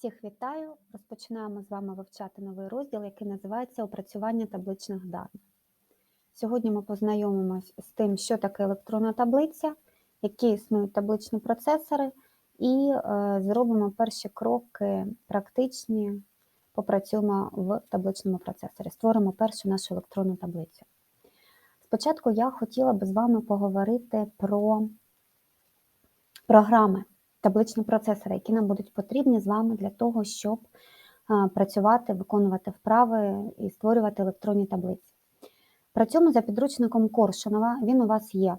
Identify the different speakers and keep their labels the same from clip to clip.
Speaker 1: Всіх вітаю! Розпочинаємо з вами вивчати новий розділ, який називається Опрацювання табличних даних. Сьогодні ми познайомимось з тим, що таке електронна таблиця, які існують табличні процесори, і е, зробимо перші кроки практичні, попрацюємо в табличному процесорі, створимо першу нашу електронну таблицю. Спочатку я хотіла би з вами поговорити про програми табличні процесори, які нам будуть потрібні з вами для того, щоб працювати, виконувати вправи і створювати електронні таблиці. Працюємо за підручником Коршунова, він у вас є.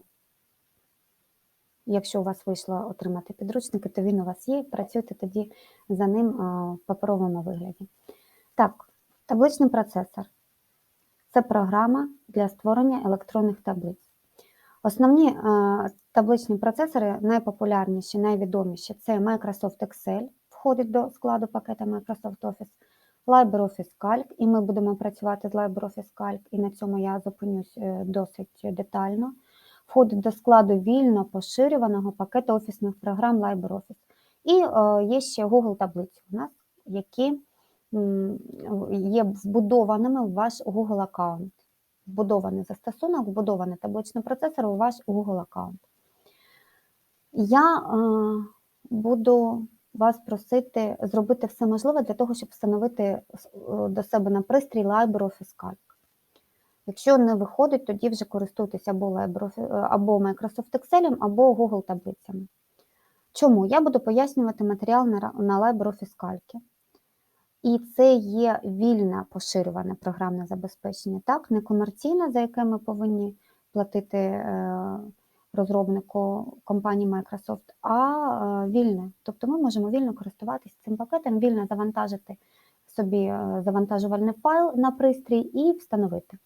Speaker 1: Якщо у вас вийшло отримати підручники, то він у вас є, працюйте тоді за ним в паперовому вигляді. Так, табличний процесор це програма для створення електронних таблиць. Основні е, табличні процесори найпопулярніші, найвідоміші це Microsoft Excel, входить до складу пакета Microsoft Office, LibreOffice Calc, і ми будемо працювати з LibreOffice Calc, і на цьому я зупинюсь е, досить детально. Входить до складу вільно поширюваного пакету офісних програм LibreOffice. І е, є ще Google таблиці у нас, які є вбудованими в ваш Google аккаунт вбудований застосунок, вбудований табличний процесор у ваш Google аккаунт. Я е, буду вас просити зробити все можливе для того, щоб встановити е, до себе на пристрій LibreOffice Calc. Якщо не виходить, тоді вже користуйтесь або LibreOffice, е, або Microsoft Excel, або Google таблицями. Чому? Я буду пояснювати матеріал на LibreOffice Calc. І це є вільне поширюване програмне забезпечення, так, не комерційне, за яке ми повинні платити е, розробнику компанії Microsoft, а е, вільне. Тобто ми можемо вільно користуватися цим пакетом, вільно завантажити собі е, завантажувальний файл на пристрій і встановити.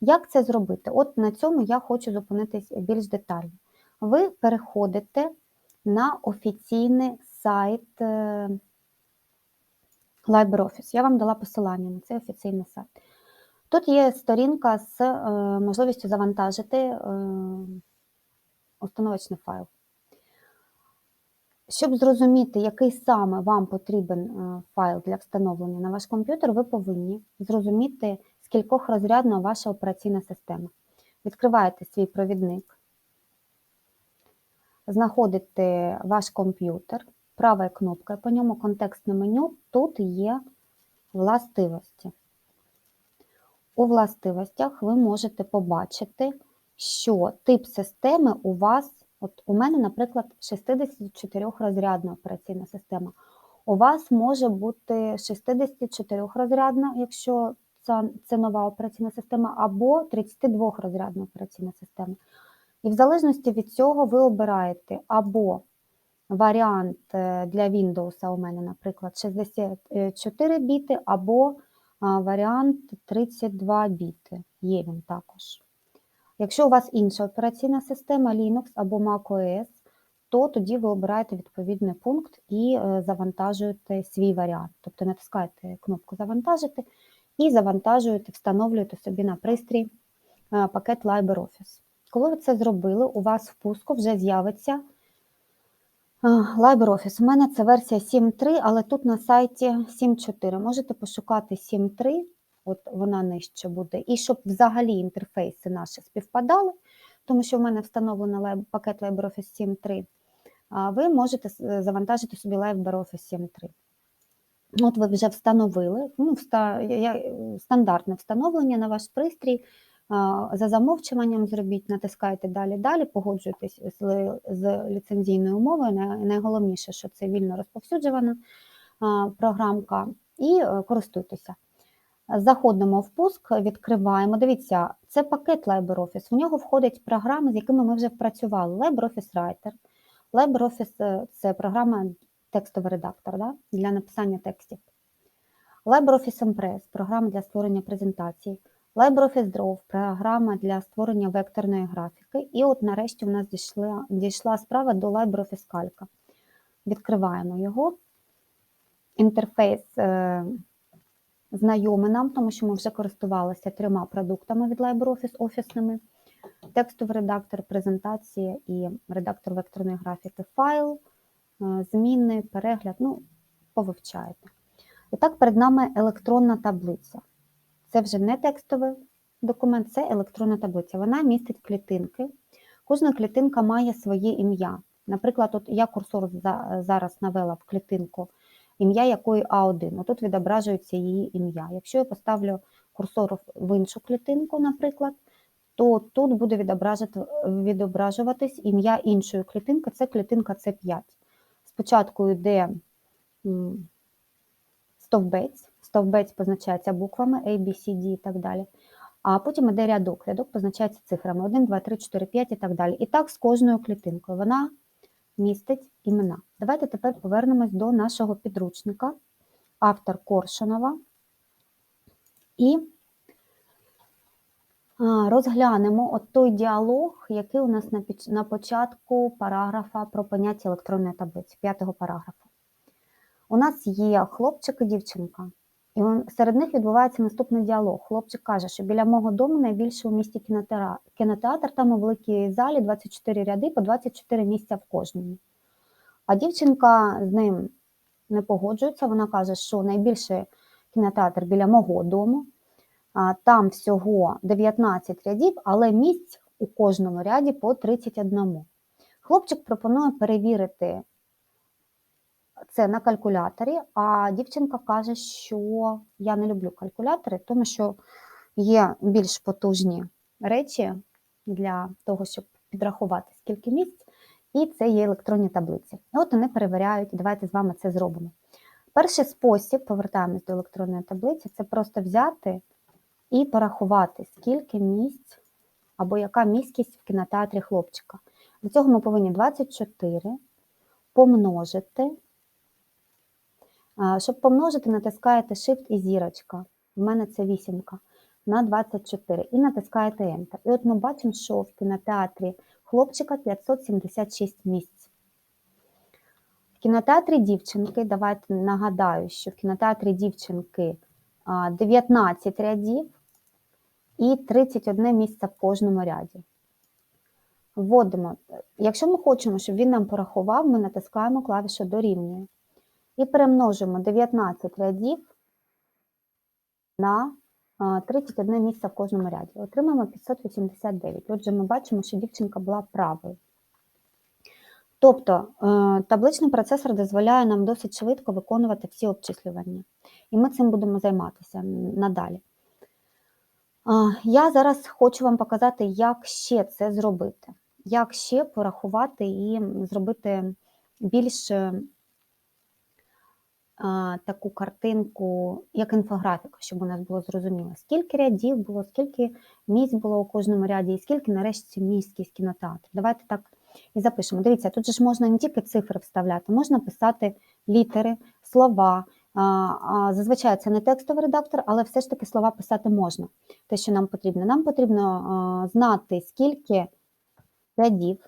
Speaker 1: Як це зробити? От на цьому я хочу зупинитись більш детально. Ви переходите на офіційний сайт. LibreOffice. Я вам дала посилання на цей офіційний сайт. Тут є сторінка з е, можливістю завантажити е, установочний файл. Щоб зрозуміти, який саме вам потрібен е, файл для встановлення на ваш комп'ютер, ви повинні зрозуміти, з кількох розрядна ваша операційна система. Відкриваєте свій провідник, знаходите ваш комп'ютер, правою кнопкою, по ньому контекстне меню, тут є властивості. У властивостях ви можете побачити, що тип системи у вас, от у мене, наприклад, 64-розрядна операційна система. У вас може бути 64-розрядна, якщо це, це нова операційна система, або 32-розрядна операційна система. І в залежності від цього ви обираєте або варіант е, для Windows у мене, наприклад, 64 біти, або варіант 32 біти. Є він також. Якщо у вас інша операційна система Linux або macOS, то тоді ви обираєте відповідний пункт і е, завантажуєте свій варіант. Тобто натискаєте кнопку Завантажити і завантажуєте, встановлюєте собі на пристрій е, пакет LibreOffice. Коли ви це зробили, у вас в пуску вже з'явиться LibreOffice. У мене це версія 7.3, але тут на сайті 7.4. Можете пошукати 7.3, от вона нижче буде. І щоб взагалі інтерфейси наші співпадали, тому що в мене встановлено пакет LibreOffice 7.3, ви можете завантажити собі LibreOffice 7.3. От ви вже встановили ну, стандартне встановлення на ваш пристрій за замовчуванням зробіть, натискайте далі, далі, погоджуйтесь з, з ліцензійною умовою. Найголовніше, що це вільно розповсюджувана програмка, і е, користуйтеся. Заходимо в пуск, відкриваємо. Дивіться, це пакет LibreOffice. В нього входять програми, з якими ми вже працювали. LibreOffice Writer. LibreOffice – це програма текстовий редактор да? для написання текстів. LibreOffice Impress програма для створення презентацій. LibreOffice Draw – програма для створення векторної графіки. І от нарешті в нас дійшла, дійшла справа до LibreOffice Calc. Відкриваємо його. Інтерфейс е, знайомий нам, тому що ми вже користувалися трьома продуктами від LibreOffice офісними. Текстовий редактор, презентації і редактор векторної графіки, файл, е, зміни, перегляд. Ну, повивчаєте. І так, перед нами електронна таблиця. Це вже не текстовий документ, це електронна таблиця. Вона містить клітинки. Кожна клітинка має своє ім'я. Наприклад, от я курсор зараз навела в клітинку, ім'я якої А1. Отут відображується її ім'я. Якщо я поставлю курсор в іншу клітинку, наприклад, то тут буде відображуватись ім'я іншої клітинки, це клітинка С5. Спочатку йде стовбець, стовбець позначається буквами A, B, C, D і так далі. А потім йде рядок, рядок позначається цифрами 1, 2, 3, 4, 5 і так далі. І так з кожною клітинкою вона містить імена. Давайте тепер повернемось до нашого підручника, автор Коршунова. І розглянемо от той діалог, який у нас на початку параграфа про поняття електронної таблиці, п'ятого параграфу. У нас є хлопчик і дівчинка, і серед них відбувається наступний діалог. Хлопчик каже, що біля мого дому найбільше у місті кінотеатр, кінотеатр там у великій залі 24 ряди по 24 місця в кожному. А дівчинка з ним не погоджується, вона каже, що найбільше кінотеатр біля мого дому, там всього 19 рядів, але місць у кожному ряді по 31. Хлопчик пропонує перевірити це на калькуляторі, а дівчинка каже, що я не люблю калькулятори, тому що є більш потужні речі для того, щоб підрахувати, скільки місць, і це є електронні таблиці. От вони перевіряють, давайте з вами це зробимо. Перший спосіб, повертаємось до електронної таблиці, це просто взяти і порахувати, скільки місць або яка міськість в кінотеатрі хлопчика. Для цього ми повинні 24 помножити. Щоб помножити, натискаєте Shift і зірочка. У мене це вісімка на 24 і натискаєте Enter. І от ми бачимо, що в кінотеатрі хлопчика 576 місць. В кінотеатрі дівчинки, давайте нагадаю, що в кінотеатрі дівчинки 19 рядів і 31 місце в кожному ряді. Вводимо. Якщо ми хочемо, щоб він нам порахував, ми натискаємо клавішу дорівнює. І перемножимо 19 рядів на 31 місце в кожному ряді. Отримаємо 589. Отже, ми бачимо, що дівчинка була правою. Тобто е, табличний процесор дозволяє нам досить швидко виконувати всі обчислювання. І ми цим будемо займатися надалі. Я зараз хочу вам показати, як ще це зробити, як ще порахувати і зробити більш е, таку картинку, як інфографіка, щоб у нас було зрозуміло, скільки рядів було, скільки місць було у кожному ряді, і скільки нарешті місць кінотеатру. Давайте так і запишемо. Дивіться, тут же ж можна не тільки цифри вставляти, можна писати літери, слова. Зазвичай це не текстовий редактор, але все ж таки слова писати можна. Те, що нам потрібно. Нам потрібно знати, скільки рядів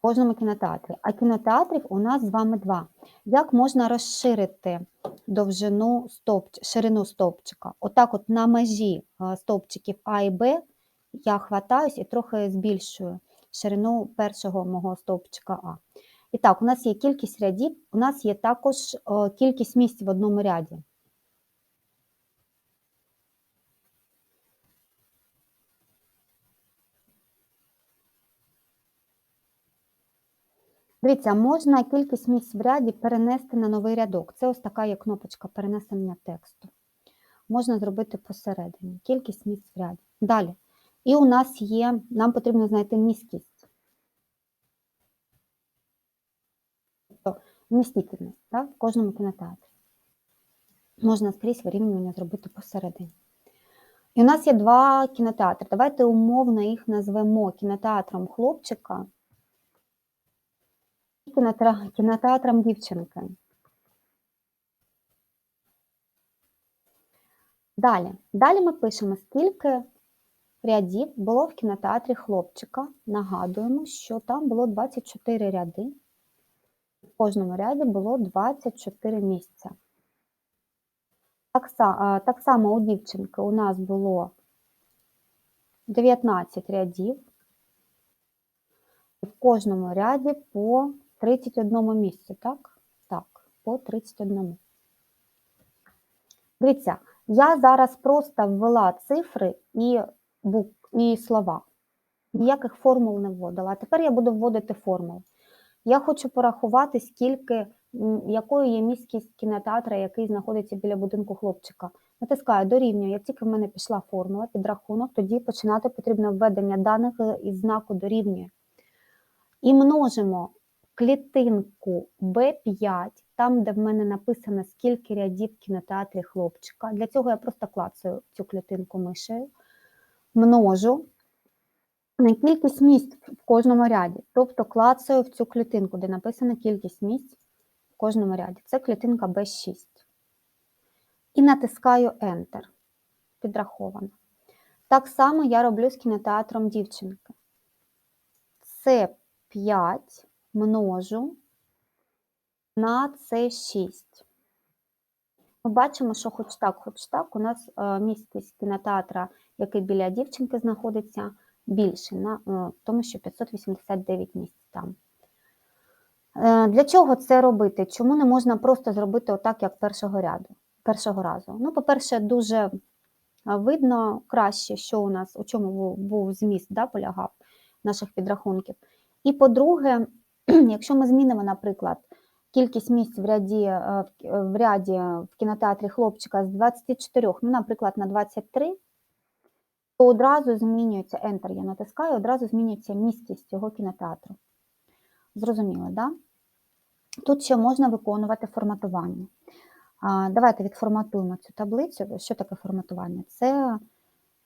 Speaker 1: кожному кінотеатрі. А кінотеатрів у нас з вами два. Як можна розширити довжину стовпч... ширину стовпчика? Отак, от на межі стовпчиків А і Б я хватаюсь і трохи збільшую ширину першого мого стовпчика А. І так, у нас є кількість рядів, у нас є також кількість місць в одному ряді. Дивіться, можна кількість місць в ряді перенести на новий рядок. Це ось така є кнопочка перенесення тексту. Можна зробити посередині. Кількість місць в ряді. Далі. І у нас є, нам потрібно знайти міськість. Тобто вмістительність так, в кожному кінотеатрі. Можна скрізь вирівнювання зробити посередині. І у нас є два кінотеатри. Давайте умовно їх назвемо кінотеатром хлопчика кінотеатром дівчинки. Далі. Далі ми пишемо, скільки рядів було в кінотеатрі хлопчика. Нагадуємо, що там було 24 ряди. В кожному ряді було 24 місця. Так, само у дівчинки у нас було 19 рядів. в кожному ряді по 31 місцю, так? Так, по 31. Дивіться, я зараз просто ввела цифри і, і слова. Ніяких формул не вводила. А тепер я буду вводити формули. Я хочу порахувати, скільки, якою є міськість кінотеатра, який знаходиться біля будинку хлопчика. Натискаю дорівнює. Як тільки в мене пішла формула, підрахунок, тоді починати потрібно введення даних е, із знаку дорівнює. І множимо клітинку B5, там, де в мене написано, скільки рядів в кінотеатрі хлопчика. Для цього я просто клацаю цю клітинку мишею, множу на кількість місць в кожному ряді. Тобто клацаю в цю клітинку, де написана кількість місць в кожному ряді. Це клітинка B6. І натискаю Enter. Підраховано. Так само я роблю з кінотеатром дівчинки. Це 5 множу на С6. Ми бачимо, що хоч так, хоч так, у нас е, місткість кінотеатра, який біля дівчинки знаходиться, більше, на, е, тому що 589 місць там. Е, Для чого це робити? Чому не можна просто зробити отак, як першого ряду, першого разу? Ну, по-перше, дуже видно краще, що у нас, у чому був зміст, да, полягав наших підрахунків. І по-друге, якщо ми змінимо, наприклад, кількість місць в ряді, е, в в ряді в кінотеатрі хлопчика з 24, ну, наприклад, на 23, то одразу змінюється Enter, я натискаю, одразу змінюється місткість цього кінотеатру. Зрозуміло, так? Да? Тут ще можна виконувати форматування. Давайте відформатуємо цю таблицю. Що таке форматування? Це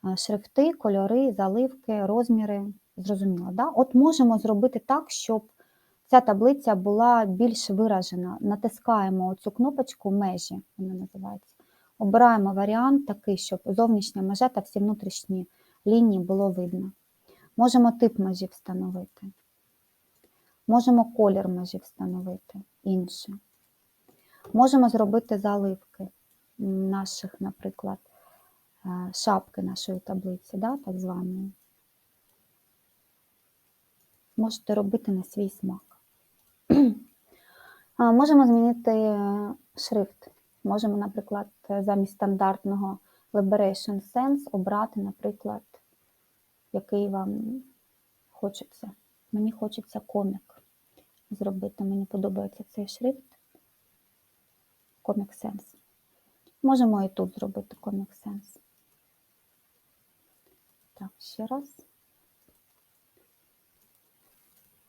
Speaker 1: е, шрифти, кольори, заливки, розміри. Зрозуміло, да? От можемо зробити так, щоб ця таблиця була більш виражена. Натискаємо цю кнопочку межі, вона називається. Обираємо варіант такий, щоб зовнішня межа та всі внутрішні лінії було видно. Можемо тип межі встановити. Можемо колір межі встановити інший. Можемо зробити заливки наших, наприклад, е, шапки нашої таблиці, да, так званої. Можете робити на свій смак. Можемо змінити шрифт. Можемо, наприклад, замість стандартного Liberation Sense обрати, наприклад, який вам хочеться. Мені хочеться комік зробити. Мені подобається цей шрифт. Comic Sans. Можемо і тут зробити Comic Sans. Так, ще раз.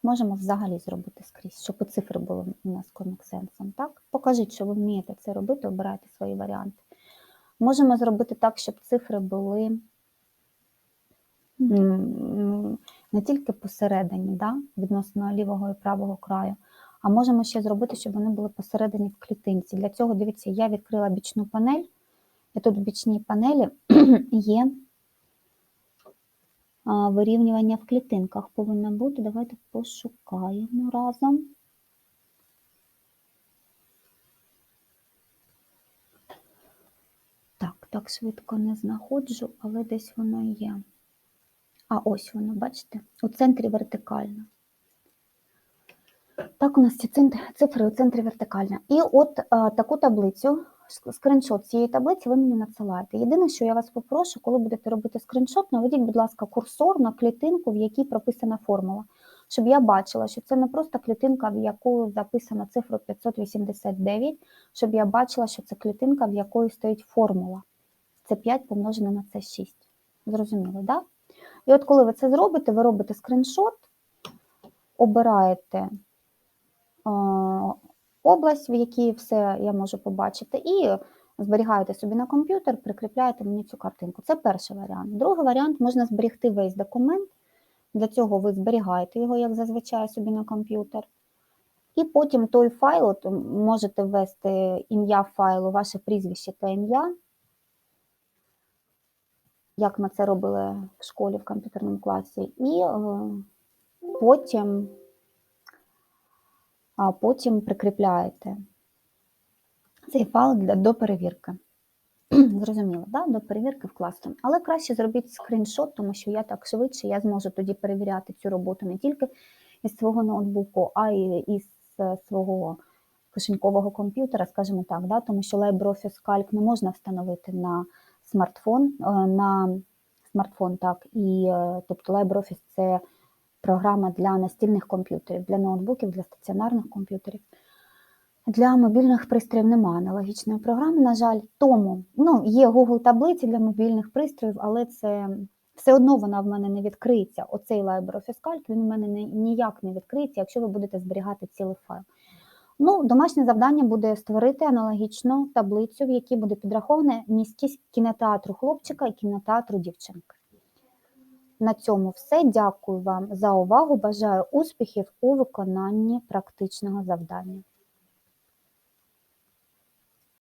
Speaker 1: Можемо взагалі зробити скрізь, щоб і цифри були у нас Sans. Так? Покажіть, що ви вмієте це робити, обирайте свої варіанти. Можемо зробити так, щоб цифри були не тільки посередині, да, відносно лівого і правого краю, а можемо ще зробити, щоб вони були посередині в клітинці. Для цього, дивіться, я відкрила бічну панель, і тут в бічній панелі є вирівнювання в клітинках повинно бути. Давайте пошукаємо разом. Так, так швидко не знаходжу, але десь воно є. А ось воно, бачите? У центрі вертикально. Так, у нас ці цифри у центрі вертикально. І от е, таку таблицю, ск- скриншот цієї таблиці ви мені надсилаєте. Єдине, що я вас попрошу, коли будете робити скриншот, наведіть, будь ласка, курсор на клітинку, в якій прописана формула, щоб я бачила, що це не просто клітинка, в яку записана цифра 589, щоб я бачила, що це клітинка, в якої стоїть формула. Це 5 помножене на це 6. Зрозуміло, так? Да? І от коли ви це зробите, ви робите скриншот, обираєте область, в якій все я можу побачити, і зберігаєте собі на комп'ютер, прикріпляєте мені цю картинку. Це перший варіант. Другий варіант можна зберегти весь документ. Для цього ви зберігаєте його, як зазвичай, собі на комп'ютер. І потім той файл, от можете ввести ім'я файлу, ваше прізвище та ім'я, як ми це робили в школі в комп'ютерному класі, і е, потім, а потім прикріпляєте цей файл до перевірки. Зрозуміло, да? до перевірки в класу. Але краще зробіть скріншот, тому що я так швидше я зможу тоді перевіряти цю роботу не тільки із свого ноутбуку, а й із е, свого кишенькового комп'ютера, скажімо так, да, тому що LibreOffice Calc не можна встановити на смартфон, е, на смартфон, так, і е, тобто LibreOffice – це програма для настільних комп'ютерів, для ноутбуків, для стаціонарних комп'ютерів. Для мобільних пристроїв немає аналогічної програми, на жаль. Тому ну, є Google таблиці для мобільних пристроїв, але це все одно вона в мене не відкриється. Оцей LibreOffice Calc, він у мене не- ніяк не відкриється, якщо ви будете зберігати цілий файл. Ну, домашнє завдання буде створити аналогічну таблицю, в якій буде підрахована міськість кінотеатру хлопчика і кінотеатру дівчинки. На цьому все. Дякую вам за увагу. Бажаю успіхів у виконанні практичного завдання.